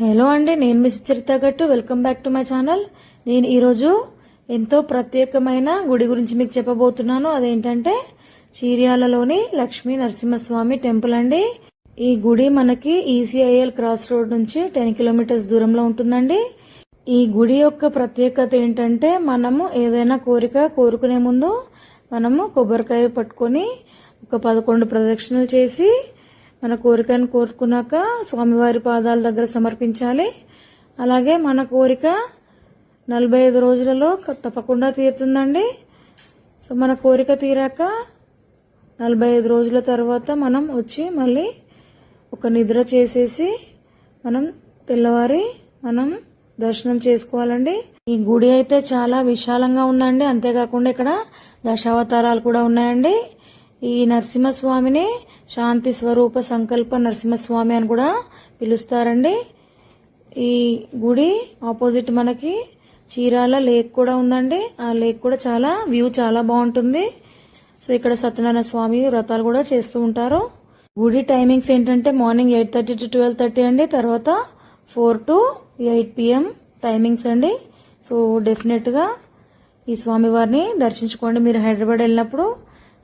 Hello అండి నేను Miss Sucharita Gattu. Welcome back to my channel. నేను ఈరోజు ఎంతో ప్రత్యేకమైన గుడి గురించి మీకు చెప్పబోతున్నాను. అదేంటంటే చీర్యాలలోని లక్ష్మీ నరసింహస్వామి టెంపుల్ అండి. ఈ గుడి మనకి ఈసీఐఎల్ క్రాస్ రోడ్ నుంచి టెన్ కిలోమీటర్స్ దూరంలో ఉంటుందండి. ఈ గుడి యొక్క ప్రత్యేకత ఏంటంటే మనము ఏదైనా కోరిక కోరుకునే ముందు మనము కొబ్బరికాయ పట్టుకొని ఒక పదకొండు ప్రదక్షిణలు చేసి మన కోరికను కోరుకున్నాక స్వామివారి పాదాల దగ్గర సమర్పించాలి. అలాగే మన కోరిక నలభై ఐదు రోజులలో తప్పకుండా తీరుతుందండి. సో మన కోరిక తీరాక నలభై ఐదు రోజుల తర్వాత మనం వచ్చి మళ్ళీ ఒక నిద్ర చేసేసి మనం తెల్లవారి మనం దర్శనం చేసుకోవాలండి. ఈ గుడి అయితే చాలా విశాలంగా ఉందండి. అంతేకాకుండా ఇక్కడ దశావతారాలు కూడా ఉన్నాయండి. ఈ నరసింహస్వామిని శాంతి స్వరూప సంకల్ప నరసింహస్వామి అని కూడా పిలుస్తారండి. ఈ గుడి ఆపోజిట్ మనకి చీరాల లేక్ కూడా ఉందండి. ఆ లేక్ కూడా చాలా వ్యూ చాలా బాగుంటుంది. సో ఇక్కడ సత్యనారాయణ స్వామి వ్రతాలు కూడా చేస్తూ ఉంటారు. గుడి టైమింగ్స్ ఏంటంటే morning eight thirty to twelve thirty అండి. తర్వాత four to eight PM timings అండి. సో డెఫినెట్గా ఈ స్వామివారిని దర్శించుకోండి. మీరు హైదరాబాద్ వెళ్ళినప్పుడు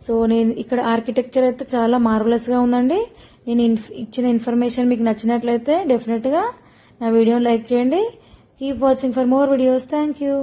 సో నేను ఇక్కడ ఆర్కిటెక్చర్ అయితే చాలా మార్వలస్గా ఉందండి. నేను ఇచ్చిన ఇన్ఫర్మేషన్ మీకు నచ్చినట్లయితే డెఫినెట్గా నా వీడియోని లైక్ చేయండి. Keep watching for more videos thank you